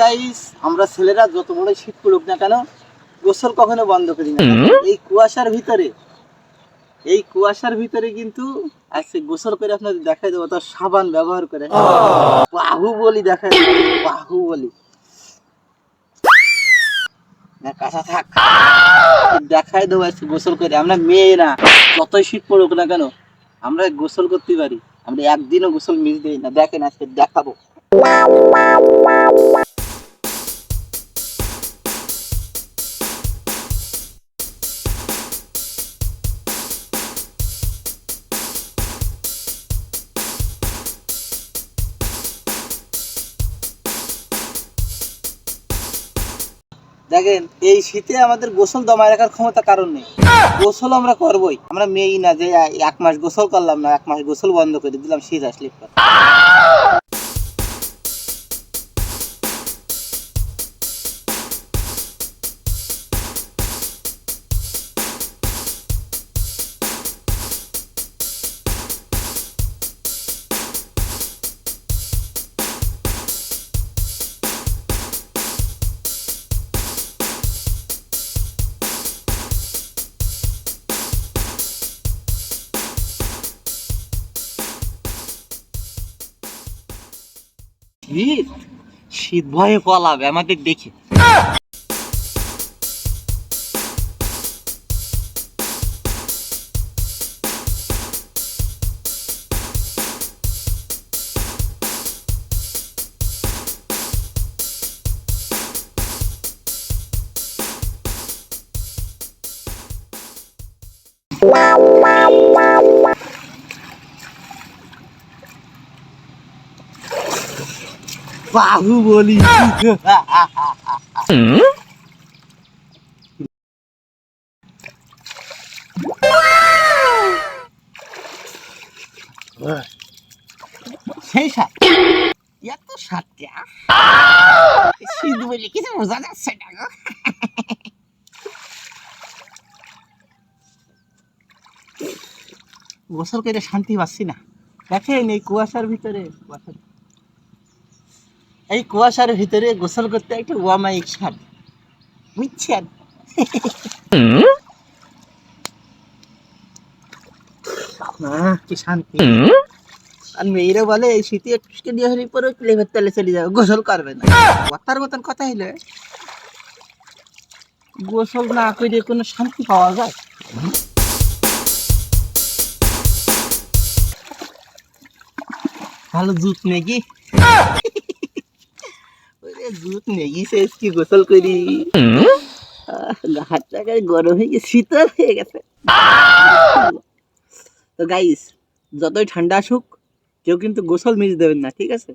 Guys আমরা ছেলেরা যত বড় শীত পড়ুক না কেন গোসল কখনো বন্ধ করি না। এই কুয়াশার ভিতরে এই কুয়াশার ভিতরে কিন্তু আজকে গোসল করে আপনাদের দেখাই দেবো তার সাবান ব্যবহার করে। বাহুবলি দেখাই বাহুবলি। না কাঁচা থাক। দেখাই দেবো আজকে গোসল করে আমরা মেয়ে না যতই শীত পড়ুক না কেন আমরা গোসল করতে পারি। আমরা একদিনও গোসল মিস দিই না। দেখেন আজকে দেখাবো। দেখেন, এই শীতে আমাদের গোসল দমায় রাখার ক্ষমতা কারণ নেই। গোসল আমরা করবোই। আমরা মেয়েই না যে, এক মাস গোসল করলাম না, এক মাস গোসল বন্ধ করে দিলাম, শীত আসলে শীত? শীত ভয়ে পলাবে আমাদের দেখে। বাহুবলি সেই সাত। শীত বলে কিছু বোঝা যাচ্ছে না গো। গোসল করে শান্তি পাচ্ছি না। দেখেন এই কুয়াশার ভিতরে, কুয়াশার এই কুয়াশার ভিতরে গোসল করতে একটা ওয়ামাইক সার বুঝছেন? আহ, কি শান্তি। আর মেয়েরা বলে এই শীতে একটু দিয়ে হলে পরে লেভের তেলে চলে যাবে গোসল করবে না। কথার মতন কথা হইলে। গোসল না করে কোনো শান্তি পাওয়া যায়? ভালো জুত নাকি? জুত নেই সে কি গোসল করি? হাত টাকার গরম হয়ে গেছে শীতল হয়ে গেছে। তো গাইস যতই ঠান্ডা আসুক কেউ কিন্তু গোসল মিস দেবেন না ঠিক আছে?